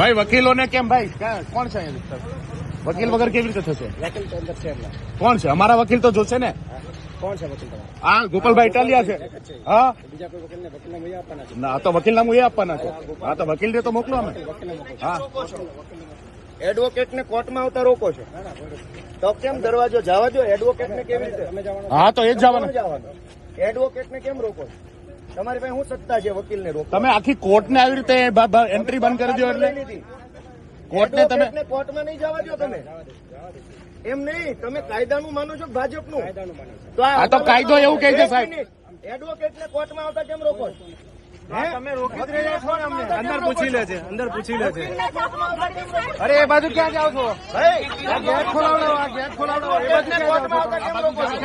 ભાઈ વકીલોને કેમ ભાઈ? કોણ છે વકીલ વગર કેવી રીતે થશે? વકીલ તો અંદર છે કોણ છે? અમારા વકીલ તો જોશે ને? કોણ છે વકીલ હા ગોપાલભાઈ ઇટાલિયા છે. હા? બીજા કોઈ વકીલને વકીલ નામ આપવાના છે? ના આ તો વકીલ નામ એ આપવાના છે. હા તો વકીલને તો મોકલો અમે. હા. એડવોકેટ ને કોર્ટમાં આવતા રોકો છો? તો કેમ દરવાજો જવા દો એડવોકેટ ને કેવી રીતે? હા તો એ જ જવાનું. એડવોકેટ ને કેમ રોકો છો? તમારી પાસે શું સત્તા છે વકીલ ને તમે આખી કોર્ટને આવી રીતે એન્ટ્રી બંધ કરી દો એટલે? કોર્ટને તમે કોર્ટમાં નહીં જવા દો તમે. એમ નહીં તમે કાયદાનું માનો છો ભાજપનું? કાયદાનું માને છે. તો આ તો કાયદો એવું કહે છે, સાહેબ. એડવોકેટ ને કોર્ટમાં આવતા કેમ રોકો છો? તમે રોકી જ રહ્યા છો અમને. અંદર પૂછી લે છે અંદર પૂછી લે છો? અરે એ બાજુ ક્યાં જાવ છો? ગેટ ખોલાવડો આ ગેટ ખોલાવડો એ બાજુ કોર્ટમાં આવતા કેમ રોકો છો?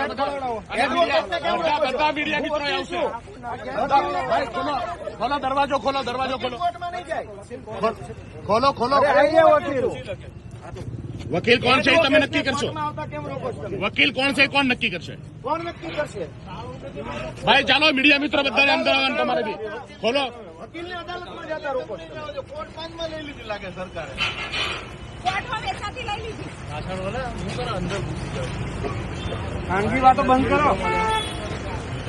બધા મીડિયા મિત્રો આવશે. ભાઈ ખોલો. ખોલો દરવાજો ખોલો દરવાજો ખોલો. કોર્ટમાં નહીં જાય. ખોલ- ખોલો વકીલ. કોણ છે તમે નક્કી કરશો? વકીલ કોણ છે કોણ નક્કી કરશે? કોણ નક્કી કરશે? ભાઈ ચાલો મીડિયા મિત્રો બધાને અંદર આવવાનું તમારે બી. ખોલો. વકીલને અદાલતમાં જતા રોકો છો. કોર્ટમાં વેચાતી લઈ લીધી. ખાનગી વાતો બંધ કરો.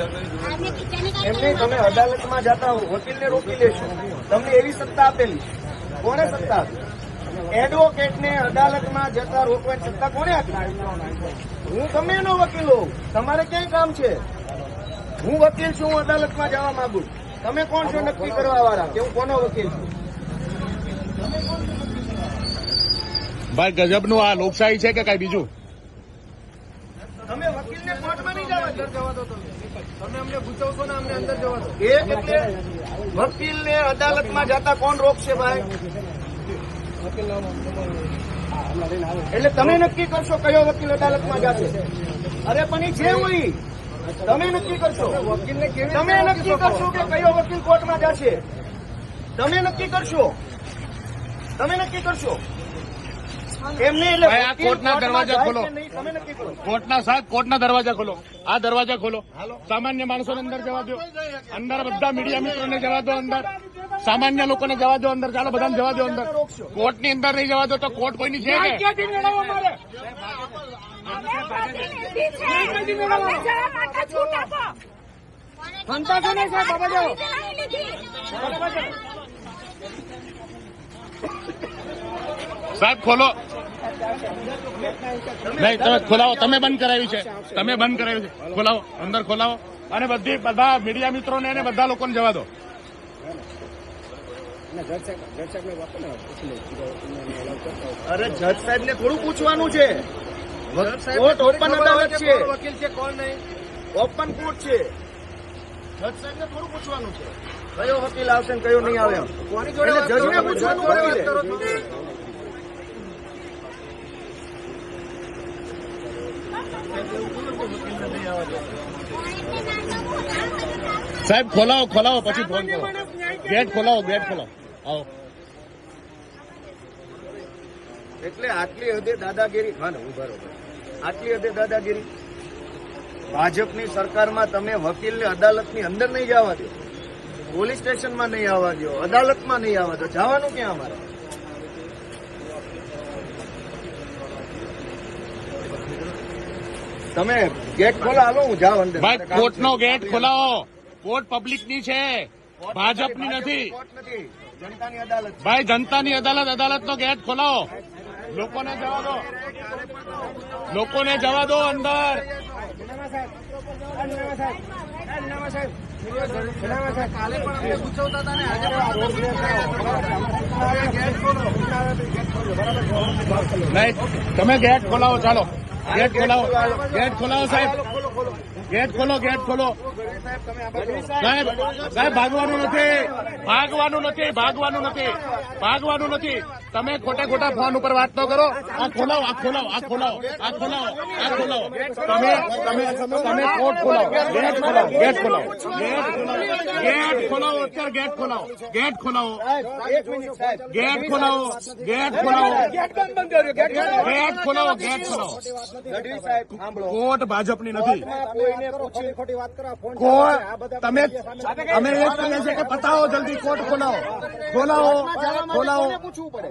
આને કિચન એમ નહીં તમે અદાલતમાં જતા હો વકીલને રોકી લેશો. તમને એવી સત્તા આપેલી કોને સત્તા આપી? એડવોકેટને અદાલતમાં જતા રોકવાની સત્તા કોને આપી? હું તમે એનો વકીલ હોઉં. તમારે ક્યાંય કામ છે? હું વકીલ છું હું અદાલતમાં જવા માંગુ. છું. તમે કોણ છો નક્કી કરવા વાળા કે હું કોનો વકીલ છું? ભાઈ ગજબનું આ લોકશાહી છે કે કઈ બીજું? તમે વકીલને કોર્ટમાં નહીં જવા જવા દો. તમે તમે અમને પૂછવશો ને અમને અંદર જવા દો. એ એટલે અદાલતમાં જતા કોણ રોકશે ભાઈ? એટલે તમે નક્કી કરશો કયો વકીલ અદાલતમાં જશે? અરે પણ એ જે હોય તમે નક્કી કરશો. વકીલને તમે નક્કી કરશો કે કયો વકીલ કોર્ટમાં જશે? તમે નક્કી કરશો. તમે નક્કી કરશો. એમ એટલે આ કોર્ટના દરવાજા ખોલો. કોર્ટના સાહેબ કોર્ટના દરવાજા ખોલો. આ દરવાજા ખોલો. સામાન્ય માણસોને અંદર જવા દો. અંદર બધા મીડિયા મિત્રોને જવા દો અંદર. સામાન્ય લોકોને જવા દો અંદર. ચાલો બધાને જવા દો અંદર. કોર્ટની અંદર નહીં જવા દો તો કોર્ટ કોઈની છે ફંતા છો ને સાહેબ બાબા જાઓ. સાહેબ ખોલો. નહીં તમે ખોલાવો. તમે બંધ કરાવ્યું છે. તમે બંધ કરાવ્યું છે. ખોલાવો. અંદર ખોલાવો. અને બધી બધા મીડિયા મિત્રોને અને બધા લોકોને જવા દો. અરે જજ સાહેબ ને થોડું પૂછવાનું છે. કોર્ટ ઓપન અદાલત છે. વકીલ છે કોણ નહીં? ઓપન કોર્ટ છે. જજ સાહેબ થોડું પૂછવાનું છે. કયો વકીલ આવશે ને કયો નહીં આવે કોની જોડે જજને પૂછવાનું? સાહેબ ખોલાવો ખોલાવો પછી ફોન કરો. ગેટ ખોલાવો ગેટ ખોલાવો. આવો. એટલે આટલી હદે દાદાગીરી હા ને ઊભા રહો આટલી હદે દાદાગીરી? ભાજપની સરકારમાં તમે વકીલને અદાલતની અંદર નહીં જવા દો. પોલીસ સ્ટેશનમાં નહીં આવવા દો. અદાલતમાં નહીં આવવા દો. જવાનું ક્યાં અમારે? તમે ગેટ ખોલો હાલો હું જાઉં અંદર. ભાઈ કોર્ટનો ગેટ ખોલાવો. કોર્ટ પબ્લિકની છે. ભાજપની નથી જનતાની અદાલત ભાઈ જનતાની અદાલત અદાલતનો ગેટ ખોલાવો. લોકોને જવા દો. લોકોને જવા દો અંદર. કાલે નહીં, તમે ગેટ ખોલાવો, ચાલો. ગેટ ખોલાવો. ગેટ ખોલાવો, સાહેબ. ગેટ ખોલો ગેટ ખોલો. સાહેબ સાહેબ, ભાગવાનું નથી. ભાગવાનું નથી ભાગવાનું નથી. ભાગવાનું નથી. તમે ખોટા ખોટા ફોન ઉપર વાત ન કરો. આ ખોલાવો આ ખોલાવો આ ખોલાવો આ ખોલાવો આ ખોલાવો. તમે તમે તમે કોર્ટ ખોલાવો ગેટ ખોલાવો ગેટ ખોલાવો ગેટ ખોલાવો. ગેટ ખોલાવો, અત્યારે ગેટ ખોલાવો ગેટ ખોલાવો. એક મિનિટ સાહેબ ગેટ ખોલાવો ગેટ ખોલાવો. ગેટ બંધ બંધ કર્યો ગેટ ગેટ ખોલાવો ગેટ ખોલાવો. ગઢવી સાહેબ સાંભળો કોર્ટ ભાજપની નથી. કોઈને પૂછ્યું ખોટી વાત કરો ફોન કોર્ટ તમે, અમે એ જ કહીએ છીએ કે બતાવો જલ્દી કોર્ટ ખોલાવો. ખોલાવો ખોલાવો. કોને પૂછવું પડે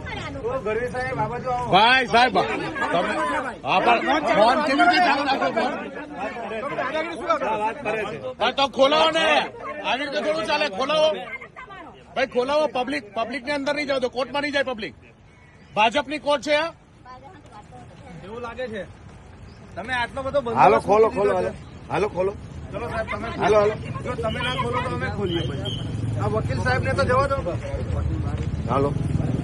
ગરવી સાહેબ આ બાજુ આવો ભાઈ સાહેબ તમે હા પણ ફોન કેવી રીતે ચાલુ રાખો ફોન તો ખોલાવો ને. આવી રીતે થોડું ચાલે ખોલાવો. ભાઈ ખોલાવો પબ્લિક પબ્લિકની અંદર નહીં જાવ તો કોર્ટમાં નહીં જાય પબ્લિક ભાજપની કોર્ટ છે આ એવું લાગે છે. તમે આટલો બધો હાલો ખોલો ખોલો હાલો. હાલો ખોલો. ચલો સાહેબ તમે હાલો હાલો. જો તમે ના ખોલો તો અમે ખોલીએ આ વકીલ સાહેબ ને તો જવા દો. હાલો.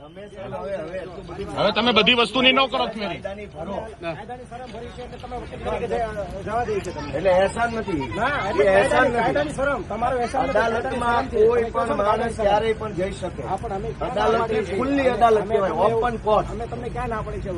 હવે હવે એટલું બધું હવે તમે બધી વસ્તુની ન કરો શરમ ભરી છે એટલે તમે વકીલ તરીકે જવા- જવા દઈએ છે તમને એટલે એહસાન નથી. એટલે એહસાન નથી તમારો અદાલતમાં કોઈ પણ માણસ ક્યારેય પણ જઈ શકે. હા, પણ અમે અદાલત ખુલ્લી અદાલત કહેવાય ઓપન કોર્ટ અમે તમને ક્યાં ના પડી છે?